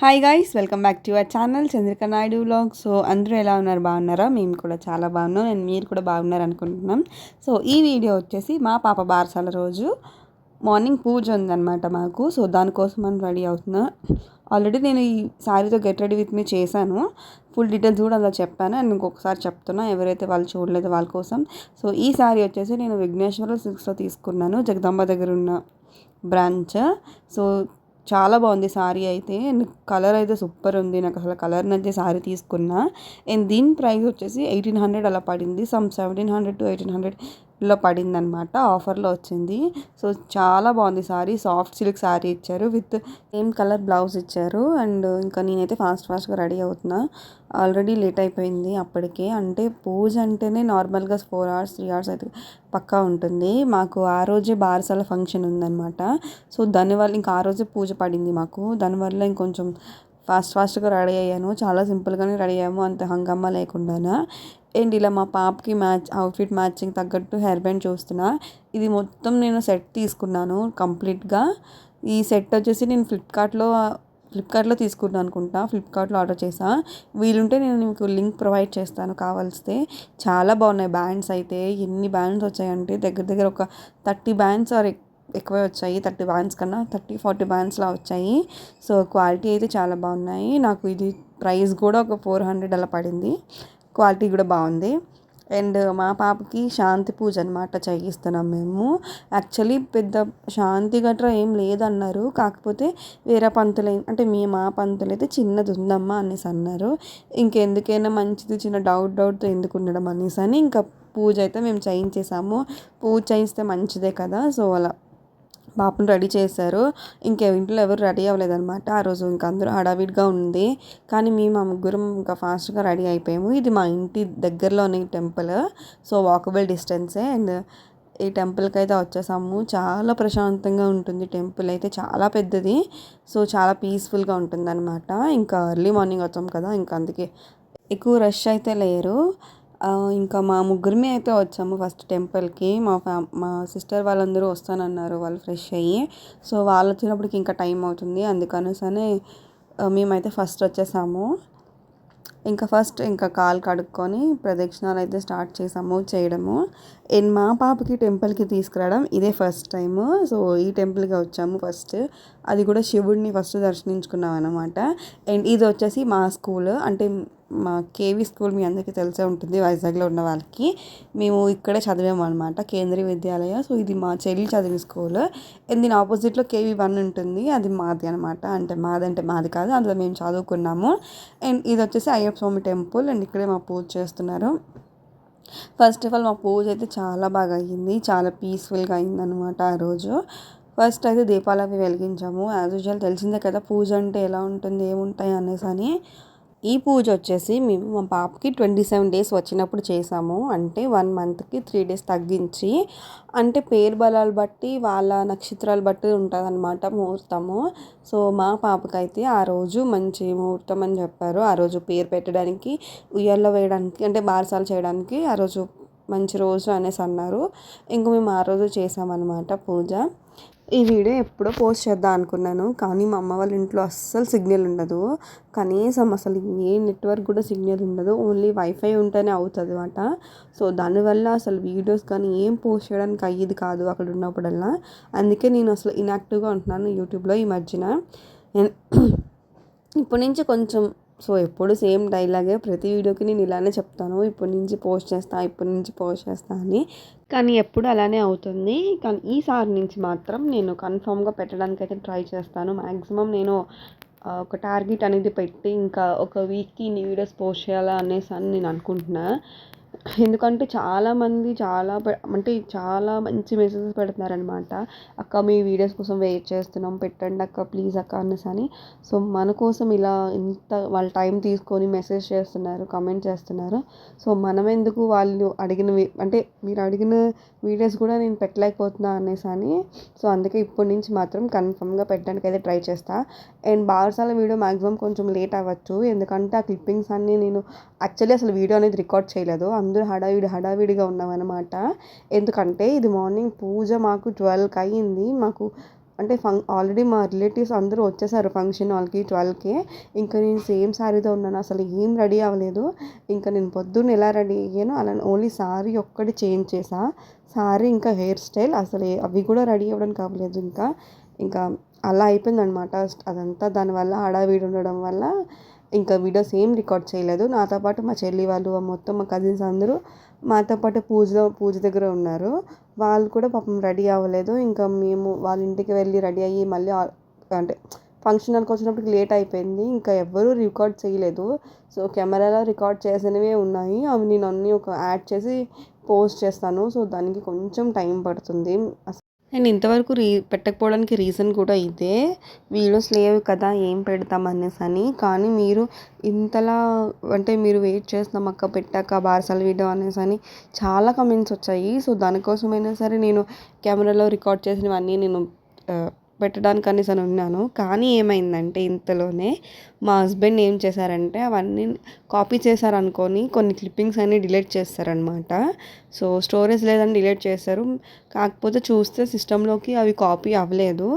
Hi guys welcome back to our channel Chandrika Naidu vlog so అందరూ ఎలా ఉన్నారు? బాగున్నారా? మేము కూడా చాలా బాగున్నాం. నేను మీరు కూడా బాగున్నారు అనుకుంటున్నాం. సో ఈ వీడియో వచ్చేసి మా పాప బారసాల రోజు మార్నింగ్ పూజ ఉందన్నమాట మాకు. సో దానికోసం మనం రెడీ అవుతున్నాం. ఆల్రెడీ నేను ఈ శారీతో గెట్ రెడీ విత్ మీ చేశాను. ఫుల్ డీటెయిల్స్ కూడా అలా చెప్పాను. అండ్ ఇంకొకసారి చెప్తున్నా ఎవరైతే వాళ్ళు చూడలేదు వాళ్ళ కోసం. సో ఈ శారీ వచ్చేసి నేను విఘ్నేశ్వర సిల్క్స్లో తీసుకున్నాను. జగదాంబ దగ్గర ఉన్న బ్రాంచ్ సో చాలా బాగుంది శారీ అయితే. అండ్ కలర్ అయితే సూపర్ ఉంది. నాకు అసలు కలర్ నచ్చే శారీ తీసుకున్నా. అండ్ దీని ప్రైస్ వచ్చేసి ఎయిటీన్ హండ్రెడ్ అలా పడింది. Some seventeen hundred to eighteen hundred లో పడిందనమాట ఆఫర్లో వచ్చింది. సో చాలా బాగుంది సారీ సాఫ్ట్ సిల్క్ సారీ ఇచ్చారు విత్ సేమ్ కలర్ బ్లౌజ్ ఇచ్చారు. అండ్ ఇంకా నేనైతే ఫాస్ట్ ఫాస్ట్గా రెడీ అవుతున్నా. ఆల్రెడీ లేట్ అయిపోయింది అప్పటికే. అంటే పూజ అంటేనే నార్మల్గా ఫోర్ అవర్స్ త్రీ అవర్స్ అయితే పక్కా ఉంటుంది. మాకు ఆ రోజే బారసాల ఫంక్షన్ ఉందన్నమాట. సో దానివల్ల ఇంకా ఆ రోజే పూజ పడింది మాకు. దానివల్ల ఇంకొంచెం ఫాస్ట్ ఫాస్ట్గా రెడీ అయ్యాను. చాలా సింపుల్గానే రెడీ అయ్యాము. అంత హంగమ్మ లేకుండా అండ్ ఇలా మా పాపకి మ్యాచ్ అవుట్ఫిట్ మ్యాచింగ్ తగ్గట్టు హెయిర్ బ్యాండ్ చూస్తున్నా. ఇది మొత్తం నేను సెట్ తీసుకున్నాను కంప్లీట్గా. ఈ సెట్ వచ్చేసి నేను ఫ్లిప్కార్ట్లో ఫ్లిప్కార్ట్లో తీసుకున్నాను అనుకుంటా. ఫ్లిప్కార్ట్లో ఆర్డర్ చేసా. వీలుంటే నేను మీకు లింక్ ప్రొవైడ్ చేస్తాను కావాల్స్తే. చాలా బాగున్నాయి బ్యాండ్స్ అయితే. ఎన్ని బ్యాండ్స్ వచ్చాయంటే దగ్గర దగ్గర ఒక థర్టీ బ్యాండ్స్ ఆర్ ఎక్కువే వచ్చాయి. థర్టీ బ్యాండ్స్ కన్నా థర్టీ ఫార్టీ బ్యాండ్స్లా వచ్చాయి. సో క్వాలిటీ అయితే చాలా బాగున్నాయి. నాకు ఇది ప్రైస్ కూడా ఒక ఫోర్ హండ్రెడ్ అలా పడింది. క్వాలిటీ కూడా బాగుంది. అండ్ మా పాపకి శాంతి పూజ అనమాట చేయిస్తున్నాం మేము. యాక్చువల్లీ పెద్ద శాంతి గట్రా ఏం లేదన్నారు. కాకపోతే వేరే పంతులు అంటే మీ మా పంతులు అయితే చిన్నది ఉందమ్మా అనేసి అన్నారు. ఇంకెందుకైనా మంచిది చిన్న డౌట్ డౌట్తో ఎందుకు ఉండడం అనేసి అని ఇంకా పూజ అయితే మేము చేయించేసాము. పూజ చేయిస్తే మంచిదే కదా. సో అలా. పాపను రెడీ చేశారు. ఇంకా ఇంట్లో ఎవరు రెడీ అవ్వలేదన్నమాట. ఆ రోజు ఇంకా అందరూ హడావిడిగా ఉంది. కానీ మేము మా ముగ్గురం ఇంకా ఫాస్ట్గా రెడీ అయిపోయాము. ఇది మా ఇంటి దగ్గరలోనే టెంపుల్. సో వాకబుల్ డిస్టెన్సే అండ్ ఈ టెంపుల్కి అయితే వచ్చేసాము. చాలా ప్రశాంతంగా ఉంటుంది టెంపుల్. అయితే చాలా పెద్దది. సో చాలా పీస్ఫుల్గా ఉంటుంది అనమాట ఇంకా ఎర్లీ మార్నింగ్ వచ్చాం కదా. ఇంకా అందుకే ఎక్కువ రష్ అయితే లేరు. ఇంకా మా ముగ్గురమే అయితే వచ్చాము ఫస్ట్ టెంపుల్కి. మా ఫ్యా మా సిస్టర్ వాళ్ళందరూ వస్తానన్నారు వాళ్ళు ఫ్రెష్ అయ్యి. సో వాళ్ళు వచ్చినప్పటికి ఇంకా టైం అవుతుంది. అందుకనేసనే మేమైతే ఫస్ట్ వచ్చేసాము. ఇంకా ఫస్ట్ ఇంకా కాలు కడుక్కొని ప్రదక్షిణాలు అయితే స్టార్ట్ చేసాము చేయడము. అండ్ మా పాపకి టెంపుల్కి తీసుకురావడం ఇదే ఫస్ట్ టైము. సో ఈ టెంపుల్కి వచ్చాము ఫస్ట్. అది కూడా శివుడిని ఫస్ట్ దర్శించుకున్నాం అనమాట అండ్ ఇది వచ్చేసి మా స్కూల్. అంటే మా కేవీ స్కూల్ మీ అందరికీ తెలిసే ఉంటుంది వైజాగ్లో ఉన్న వాళ్ళకి. మేము ఇక్కడే చదివాము అనమాట కేంద్రీయ విద్యాలయ. సో ఇది మా చెల్లి చదివిన స్కూల్. దీని ఆపోజిట్లో కేవీ వన్ ఉంటుంది అది మాది అనమాట అంటే మాది అంటే మాది కాదు అందులో మేము చదువుకున్నాము. అండ్ ఇది వచ్చేసి అయ్యప్ప స్వామి టెంపుల్. అండ్ ఇక్కడే మా పూజ చేస్తున్నారు. ఫస్ట్ ఆఫ్ ఆల్ మా పూజ అయితే చాలా బాగా అయ్యింది చాలా పీస్ఫుల్గా అయిందనమాట ఆ రోజు. ఫస్ట్ అయితే దీపాలు అవి వెలిగించాము. యాజ్ యూజువల్ తెలిసిందే కదా పూజ అంటే ఎలా ఉంటుంది ఏముంటాయి అనేసి అని ఈ పూజ వచ్చేసి మేము మా పాపకి ట్వంటీ సెవెన్ డేస్ వచ్చినప్పుడు చేసాము. అంటే వన్ మంత్కి త్రీ డేస్ తగ్గించి అంటే పేరు బలాలు బట్టి వాళ్ళ నక్షత్రాలు బట్టి ఉంటుంది అనమాట ముహూర్తము. సో మా పాపకైతే ఆ రోజు మంచి ముహూర్తం అని చెప్పారు. ఆ రోజు పేరు పెట్టడానికి ఉయ్యాల్లో వేయడానికి అంటే బారసాలు చేయడానికి ఆ రోజు మంచి రోజు అనేసి అన్నారు. ఇంక మేము ఆ రోజు చేసామన్నమాట పూజ. ఈ వీడియో ఎప్పుడో పోస్ట్ చేద్దాం అనుకున్నాను. కానీ మా అమ్మ వాళ్ళ ఇంట్లో అస్సలు సిగ్నల్ ఉండదు. కనీసం అసలు ఏ నెట్వర్క్ కూడా సిగ్నల్ ఉండదు. ఓన్లీ వైఫై ఉంటేనే అవుతుంది అనమాట సో దానివల్ల అసలు వీడియోస్ కానీ ఏం పోస్ట్ చేయడానికి అయ్యేది కాదు అక్కడ ఉన్నప్పుడల్లా. అందుకే నేను అసలు ఇన్యాక్టివ్గా ఉంటున్నాను యూట్యూబ్లో ఈ మధ్యన. ఇప్పటి నుంచి కొంచెం సో ఎప్పుడు సేమ్ డైలాగే ప్రతి వీడియోకి నేను ఇలానే చెప్తాను. ఇప్పటి నుంచి పోస్ట్ చేస్తా ఇప్పటి నుంచి పోస్ట్ చేస్తా అని. కానీ ఎప్పుడు అలానే అవుతుంది. కానీ ఈసారి నుంచి మాత్రం నేను కన్ఫామ్గా పెట్టడానికి అయితే ట్రై చేస్తాను. మ్యాక్సిమం నేను ఒక టార్గెట్ అనేది పెట్టి ఇంకా ఒక వీక్కి ఇన్ని వీడియోస్ పోస్ట్ చేయాలా అనేసి అని నేను అనుకుంటున్నా. ఎందుకంటే చాలామంది చాలా అంటే చాలా మంచి మెసేజెస్ పెడుతున్నారనమాట అక్క మీ వీడియోస్ కోసం వెయిట్ చేస్తున్నాం పెట్టండి అక్క ప్లీజ్ అక్క అనేసి అని. సో మన కోసం ఇలా ఇంత వాళ్ళ టైం తీసుకొని మెసేజ్ చేస్తున్నారు కమెంట్ చేస్తున్నారు. సో మనం ఎందుకు వాళ్ళు అడిగిన అంటే మీరు అడిగిన వీడియోస్ కూడా నేను పెట్టలేకపోతున్నా అనేసి అని. సో అందుకే ఇప్పటి నుంచి మాత్రం కన్ఫర్మ్గా పెట్టడానికి అయితే ట్రై చేస్తా. అండ్ బారసాల వీడియో మ్యాక్సిమం కొంచెం లేట్ అవ్వచ్చు. ఎందుకంటే ఆ క్లిప్పింగ్స్ అన్నీ నేను యాక్చువల్లీ అసలు వీడియో అనేది రికార్డ్ చేయలేదు. అందరూ హడావిడి హడావిడిగా ఉన్నామన్నమాట. ఎందుకంటే ఇది మార్నింగ్ పూజ మాకు ట్వెల్వ్కి అయ్యింది. మాకు అంటే ఫంక్ ఆల్రెడీ మా రిలేటివ్స్ అందరూ వచ్చేసారు ఫంక్షన్ వాళ్ళకి ట్వెల్వ్కి. ఇంకా నేను సేమ్ శారీతో ఉన్నాను. అసలు ఏం రెడీ అవ్వలేదు. ఇంకా నేను పొద్దున్న ఎలా రెడీ అయ్యాను అలా ఓన్లీ శారీ ఒక్కటి చేంజ్ చేసా. శారీ ఇంకా హెయిర్ స్టైల్ అసలు అవి కూడా రెడీ అవ్వడానికి అవ్వలేదు ఇంకా. ఇంకా అలా అయిపోయింది అనమాట అదంతా దానివల్ల హడావిడి ఉండడం వల్ల ఇంకా వీడియోస్ ఏం రికార్డ్ చేయలేదు. నాతో పాటు మా చెల్లి వాళ్ళు మొత్తం మా కజిన్స్ అందరూ మాతో పాటు పూజలో పూజ దగ్గర ఉన్నారు. వాళ్ళు కూడా పాపం రెడీ అవ్వలేదు. ఇంకా మేము వాళ్ళ ఇంటికి వెళ్ళి రెడీ అయ్యి మళ్ళీ అంటే ఫంక్షన్ హాల్కి వచ్చినప్పటికి లేట్ అయిపోయింది. ఇంకా ఎవ్వరూ రికార్డ్ చేయలేదు. సో కెమెరాలో రికార్డ్ చేసినవే ఉన్నాయి. అవి నేను అన్నీ ఒక యాడ్ చేసి పోస్ట్ చేస్తాను. సో దానికి కొంచెం టైం పడుతుంది. నేను ఇంతవరకు రీ పెట్టకపోవడానికి రీజన్ కూడా ఇదే. వీడియోస్ లేవు కదా ఏం పెడతాం అనేసి అని. కానీ మీరు ఇంతలా అంటే మీరు వెయిట్ చేస్తున్నాం అక్క పెట్టాక బార్సల్ వీడియో అనేసి అని చాలా కమెంట్స్ వచ్చాయి. సో దానికోసమైనా సరే నేను కెమెరాలో రికార్డ్ చేసినవన్నీ నేను పెట్టడానికి అనేసి అని ఉన్నాను. కానీ ఏమైందంటే ఇంతలోనే మా హస్బెండ్ ఏం చేశారంటే అవన్నీ కాపీ చేశారనుకొని కొన్ని క్లిప్పింగ్స్ అన్నీ డిలీట్ చేస్తారనమాట సో స్టోరేజ్ లేదని డిలీట్ చేశారు కాకపోతే చూస్తే సిస్టంలోకి అవి కాపీ అవ్వలేదు.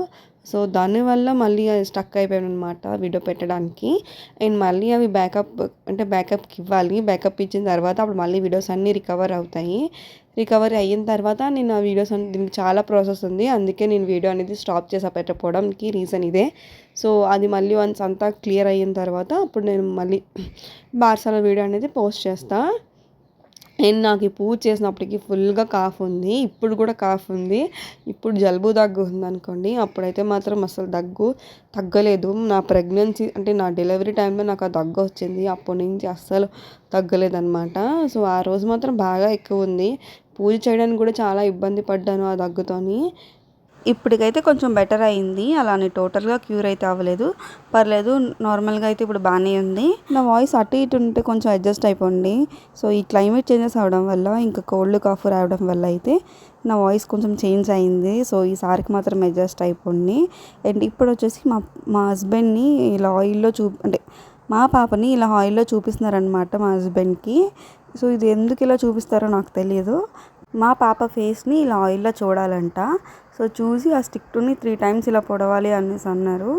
సో దానివల్ల మళ్ళీ అది స్టక్ అయిపోయాను అనమాట వీడియో పెట్టడానికి. అండ్ మళ్ళీ అవి బ్యాకప్ అంటే బ్యాకప్కి ఇవ్వాలి. బ్యాకప్ ఇచ్చిన తర్వాత అప్పుడు మళ్ళీ వీడియోస్ అన్నీ రికవర్ అవుతాయి. రికవరీ అయిన తర్వాత నేను ఆ వీడియోస్ దీనికి చాలా ప్రాసెస్ ఉంది. అందుకే నేను వీడియో అనేది స్టాప్ చేసా పెట్టకపోవడానికి రీజన్ ఇదే. సో అది మళ్ళీ వన్స్ అంతా క్లియర్ అయిన తర్వాత అప్పుడు నేను మళ్ళీ బార్సాల వీడియో అనేది పోస్ట్ చేస్తాను నేను నాకు ఈ పూజ చేసినప్పటికీ ఫుల్గా కాఫ్ ఉంది. ఇప్పుడు కూడా కాఫ్ ఉంది. ఇప్పుడు జలుబు దగ్గు ఉంది అనుకోండి అప్పుడైతే మాత్రం అసలు దగ్గు తగ్గలేదు. నా ప్రెగ్నెన్సీ అంటే నా డెలివరీ టైంలో నాకు ఆ దగ్గు వచ్చింది. అప్పటి నుంచి అస్సలు తగ్గలేదన్నమాట. సో ఆ రోజు మాత్రం బాగా ఎక్కువ ఉంది. పూజ చేయడానికి కూడా చాలా ఇబ్బంది పడ్డాను ఆ దగ్గుతోని. ఇప్పటికైతే కొంచెం బెటర్ అయింది. అలానే టోటల్గా క్యూర్ అయితే అవ్వలేదు. పర్లేదు నార్మల్గా అయితే ఇప్పుడు బాగానే ఉంది. నా వాయిస్ అటు ఇటు ఉంటే కొంచెం అడ్జస్ట్ అయిపోండి. సో ఈ క్లైమేట్ చేంజెస్ అవడం వల్ల ఇంకా కోల్డ్ కాఫ్ రావడం వల్ల అయితే నా వాయిస్ కొంచెం చేంజ్ అయింది. సో ఈసారికి మాత్రం అడ్జస్ట్ అయిపోండి. అండ్ ఇప్పుడు వచ్చేసి మా మా హస్బెండ్ని ఇలా ఆయిల్లో చూ అంటే మా పాపని ఇలా ఆయిల్లో చూపిస్తున్నారనమాట మా హస్బెండ్కి. సో ఇది ఎందుకు ఇలా చూపిస్తారో నాకు తెలియదు మా పాప ఫేస్ని ఇలా ఆయిల్లో చూడాలంట. సో చూసి ఆ స్టిక్టుని త్రీ టైమ్స్ ఇలా పొడవాలి అనేసి అన్నారు.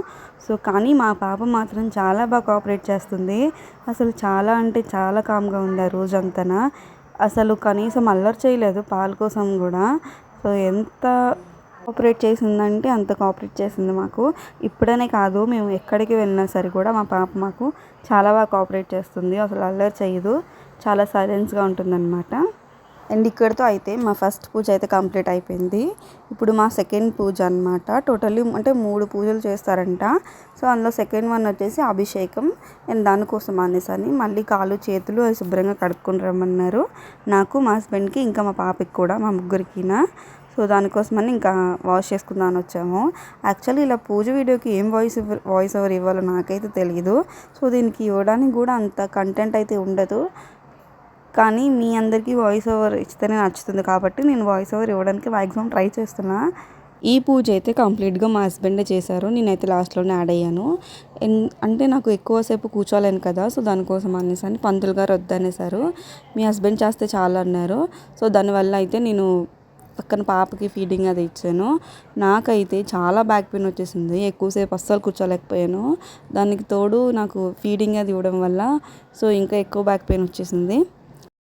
సో కానీ మా పాప మాత్రం చాలా బాగా కోఆపరేట్ చేస్తుంది. అసలు చాలా అంటే చాలా కామ్గా ఉంది ఆ రోజంతనా. అసలు కనీసం అల్లరి చేయలేదు పాల కోసం కూడా. సో ఎంత కోఆపరేట్ చేసిందంటే అంత కోఆపరేట్ చేసింది మాకు. ఇప్పుడనే కాదు మేము ఎక్కడికి వెళ్ళినా సరే కూడా మా పాప మాకు చాలా బాగా కోఆపరేట్ చేస్తుంది. అసలు అల్లరి చేయదు. చాలా సైలెన్స్గా ఉంటుందన్నమాట. అండ్ ఇక్కడితో అయితే మా ఫస్ట్ పూజ అయితే కంప్లీట్ అయిపోయింది. ఇప్పుడు మా సెకండ్ పూజ అనమాట టోటల్లీ అంటే మూడు పూజలు చేస్తారంట. సో అందులో సెకండ్ వన్ వచ్చేసి అభిషేకం. అండ్ దానికోసం అనేసి అని మళ్ళీ కాళ్ళు చేతులు అవి శుభ్రంగా కడుక్కుని రమ్మన్నారు. నాకు మా హస్బెండ్కి ఇంకా మా పాపకి కూడా మా ముగ్గురికినా. సో దానికోసమని ఇంకా వాష్ చేసుకుందామని వచ్చాము. యాక్చువల్లీ ఇలా పూజ వీడియోకి ఏం వాయిస్ వాయిస్ ఓవర్ ఇవ్వాలో నాకైతే తెలియదు సో దీనికి ఇవ్వడానికి కూడా అంత కంటెంట్ అయితే ఉండదు. కానీ మీ అందరికీ వాయిస్ ఓవర్ ఇస్తేనే నచ్చుతుంది కాబట్టి నేను వాయిస్ ఓవర్ ఇవ్వడానికి మ్యాక్సిమం ట్రై చేస్తున్నా. ఈ పూజ అయితే కంప్లీట్గా మా హస్బెండే చేశారు. నేనైతే లాస్ట్లోనే యాడ్ అయ్యాను. ఎన్- అంటే నాకు ఎక్కువసేపు కూర్చోలేను కదా సో దానికోసం అనేసి అని పంతులు గారు వద్దనేసారు. మీ హస్బెండ్ చేస్తే చాలా అన్నారు. సో దానివల్ల అయితే నేను పక్కన పాపకి ఫీడింగ్ అది ఇచ్చాను. నాకైతే చాలా బ్యాక్ పెయిన్ వచ్చేసింది. ఎక్కువసేపు అస్సలు కూర్చోలేకపోయాను. దానికి తోడు నాకు ఫీడింగ్ అది ఇవ్వడం వల్ల సో ఇంకా ఎక్కువ బ్యాక్ పెయిన్ వచ్చేసింది.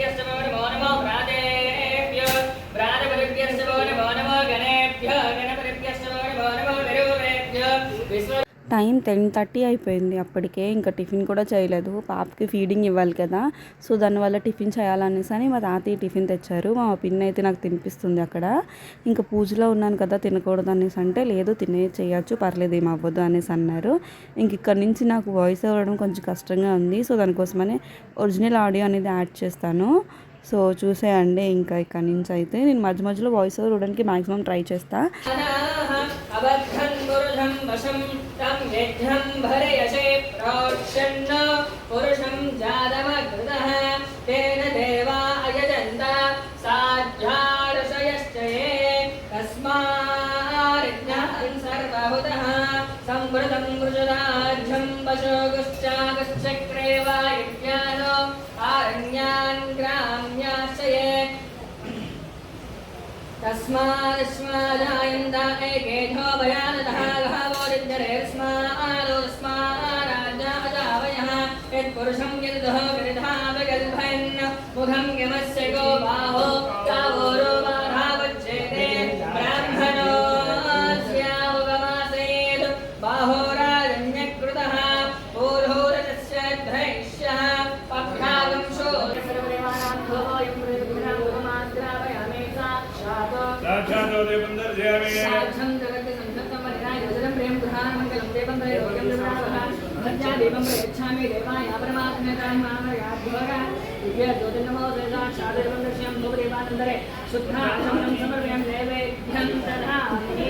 you have to time ten thirty అయిపోయింది అప్పటికే ఇంకా టిఫిన్ కూడా చేయలేదు. పాపకి ఫీడింగ్ ఇవ్వాలి కదా సో దానివల్ల టిఫిన్ చేయాలనేసి అని మా తాతయ్య టిఫిన్ తెచ్చారు. మా పిన్ అయితే నాకు తినిపిస్తుంది అక్కడ. ఇంకా పూజలో ఉన్నాను కదా తినకూడదు అనేసి అంటే లేదు తినే చేయొచ్చు పర్లేదు ఏం అవ్వదు అనేసి అన్నారు. ఇంక ఇక్కడ నుంచి నాకు వాయిస్ అవ్వడం కొంచెం కష్టంగా ఉంది. సో దానికోసమని ఒరిజినల్ ఆడియో అనేది యాడ్ చేస్తాను. సో చూసేయండి ఇంకా ఇక్కడ నుంచి అయితే. నేను మధ్య మధ్యలో వాయిస్ ఓవర్ ఇవ్వడానికి మాక్సిమం ట్రై చేస్తాను यज्ञं भरयसे प्रोक्षन्न पुरुषं जातमकृतः, तेन देवा अयजन्त साध्यार्षयश्च ये तस्माज्ञान् सर्वहुतः संवृतं वृषदार्घ्यं पशुगुश्चागश्चक्रे वा यज्ञानो आरण्यान् ग्राम्याश्च ये तस्मादस्मादायन्त एकेधो गहावोरिद्यरेस्मादोस्माराजावयः यत्पुरुषं यदुः गिरिधा विगल्भयन् मुखं यमस्य गो बाहो गावोरो देवं प्रयच्छामि देवाय परमात्मतां मामयाद्भोगा दिव्यज्योतिर्नमोदयदाक्षादेवं दृश्यं भूदेवानन्दरे शुद्धाशमनं समर्पयं देवेभ्यं दधामि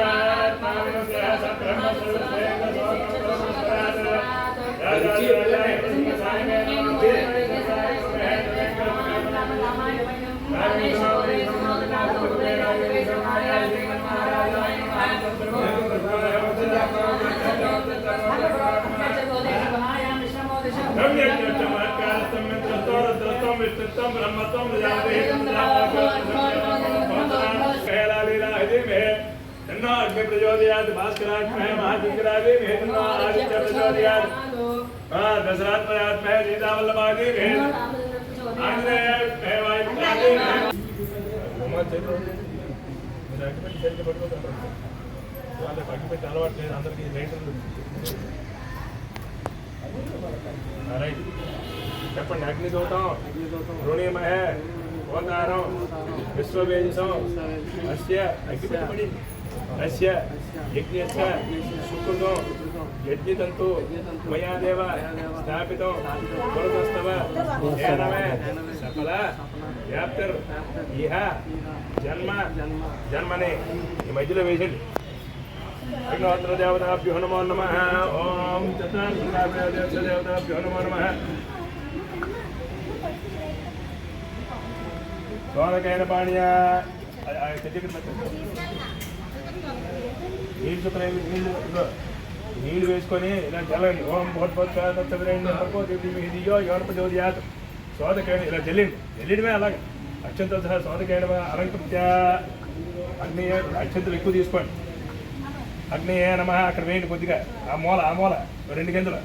ఆదిత్య ప్రచోదయాత్ దశరాత్మయాత్మహ సీతావల్లభాదిమే ఆంజనేయ వాయుపుత్రాదిమే అమ్మ చేతులు మీరు అగ్గిపెట్టి చేతికి పట్టుకోకండి వాళ్ళకి అగ్గిపెట్టి అలవాటు లేదు అందరికీ రైతులు రైట్ చెప్పండి అగ్ని దూతం రుణిమహ ఓంకారం విశ్వవేజసం అస్య అగ్నిపడి అస్య యజ్ఞస్య సుకృతం యజ్ఞతంతు మయా దేవ స్థాపితం పురతస్తవ ఏనమే సఫల వ్యాప్తిర్ ఇహ జన్మ జన్మనే ఈ మధ్యలో వేసండి అగ్నిహోత్ర దేవతాభ్యో నమో నమ ఓం దేవతాభ్యో నమో నమ సోనకైన పాణ్య నీళ్ళు చుక్కలు నీళ్ళు నీళ్ళు వేసుకొని ఇలా జల్లండి. ఓం భోత్పోత్యో యోనపజోద్యాత్ సోదకైన ఇలా జల్లిండి. జల్లిడమే అలాగే. అత్యంత సహా సోదకైన అలంకృత్య అగ్ని అత్యంతలు ఎక్కువ తీసుకోండి. అగ్నేయ నమ అక్కడ వేయండి కొద్దిగా. ఆ మూల ఆ మూల రెండు గింజలు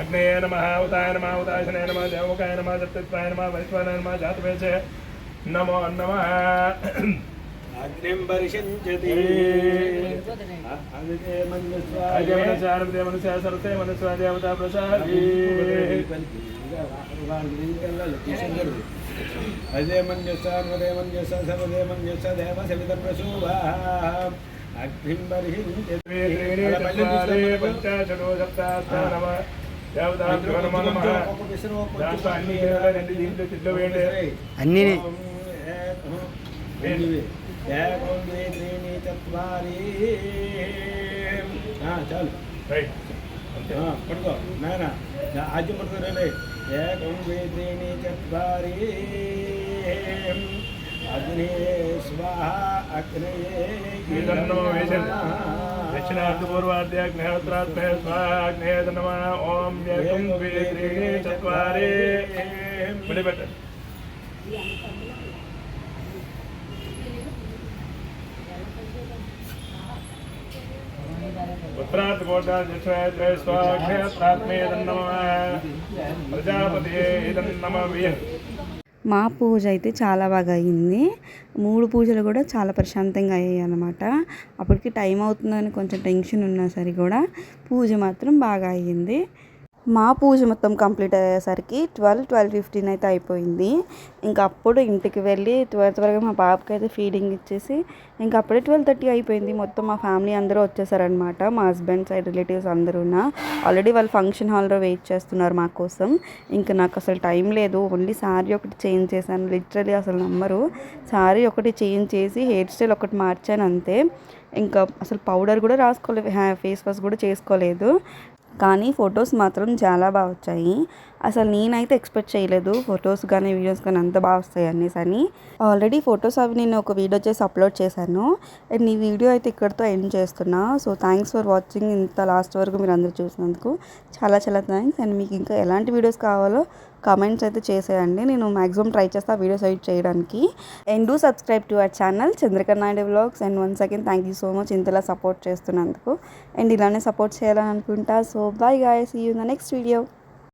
అగ్నేయ నమ ఉతాయ నమ ఉతాయసనాయ నమ దేవకాయ నమ దత్తాయ నమ వైశ్వానాయ నమ జాతవేశ నమో నమ. అగ్నిం పరిషించతి దేవత సరతే మనస్వ దేవత ప్రసాది. అదే మంజసాదే మంజస సర్వదే మంజస దేవ సవిత ప్రసూవా. అగ్నిం పరిషించతి పంచాశో సప్తాస్త నమ. దేవతాభ్యో నమో నమ. దాంట్లో అన్ని બે ત્રીની ચત્વારી હા ચાલ હા પડતો మా పూజ అయితే చాలా బాగా అయింది మూడు పూజలు కూడా చాలా ప్రశాంతంగా అయ్యాయి అనమాట అప్పటికి టైం అవుతుందని కొంచెం టెన్షన్ ఉన్నా సరే కూడా పూజ మాత్రం బాగా అయ్యింది. మా పూజ మొత్తం కంప్లీట్ అయ్యేసరికి ట్వెల్వ్ ట్వెల్వ్ ఫిఫ్టీన్ అయితే అయిపోయింది. ఇంకా అప్పుడు ఇంటికి వెళ్ళి త్వర త్వరగా మా పాపకి అయితే ఫీడింగ్ ఇచ్చేసి ఇంకా అప్పుడే ట్వెల్వ్ థర్టీ అయిపోయింది. మొత్తం మా ఫ్యామిలీ అందరూ వచ్చేసారనమాట మా హస్బెండ్ సైడ్ రిలేటివ్స్ అందరూ ఆల్రెడీ వాళ్ళు ఫంక్షన్ హాల్లో వెయిట్ చేస్తున్నారు మా కోసం. ఇంకా నాకు అసలు టైం లేదు. ఓన్లీ శారీ ఒకటి చేంజ్ చేశాను. లిటరలీ అసలు నమ్మరు. శారీ ఒకటి చేంజ్ చేసి హెయిర్ స్టైల్ ఒకటి మార్చాను అంతే. ఇంకా అసలు పౌడర్ కూడా రాసుకోలేదు ఫేస్ వాష్ కూడా చేసుకోలేదు. కానీ ఫొటోస్ మాత్రం చాలా బాగా వచ్చాయి. అసలు నేనైతే ఎక్స్పెక్ట్ చేయలేదు ఫొటోస్ కానీ వీడియోస్ కానీ అంత బాగా వస్తాయి అనేసి అని. ఆల్రెడీ ఫొటోస్ అవి నేను ఒక వీడియో చేసి అప్లోడ్ చేశాను. అండ్ ఈ వీడియో అయితే ఇక్కడితో ఎండ్ చేస్తున్నా. సో థ్యాంక్స్ ఫర్ వాచింగ్ ఇంత లాస్ట్ వరకు మీరు అందరూ చూసినందుకు. చాలా చాలా థ్యాంక్స్ అండ్ మీకు ఇంకా ఎలాంటి వీడియోస్ కావాలో కామెంట్స్ అయితే చేసేయండి. నేను మాక్సిమం ట్రై చేస్తా వీడియోస్ ఎడిట్ చేయడానికి. And do subscribe to our channel Chandrakar Naidu vlogs and once again thank you so much ఇంతలా సపోర్ట్ చేస్తున్నందుకు. అండ్ ఇలానే సపోర్ట్ చేయాలని అనుకుంటా. So bye guys you the next video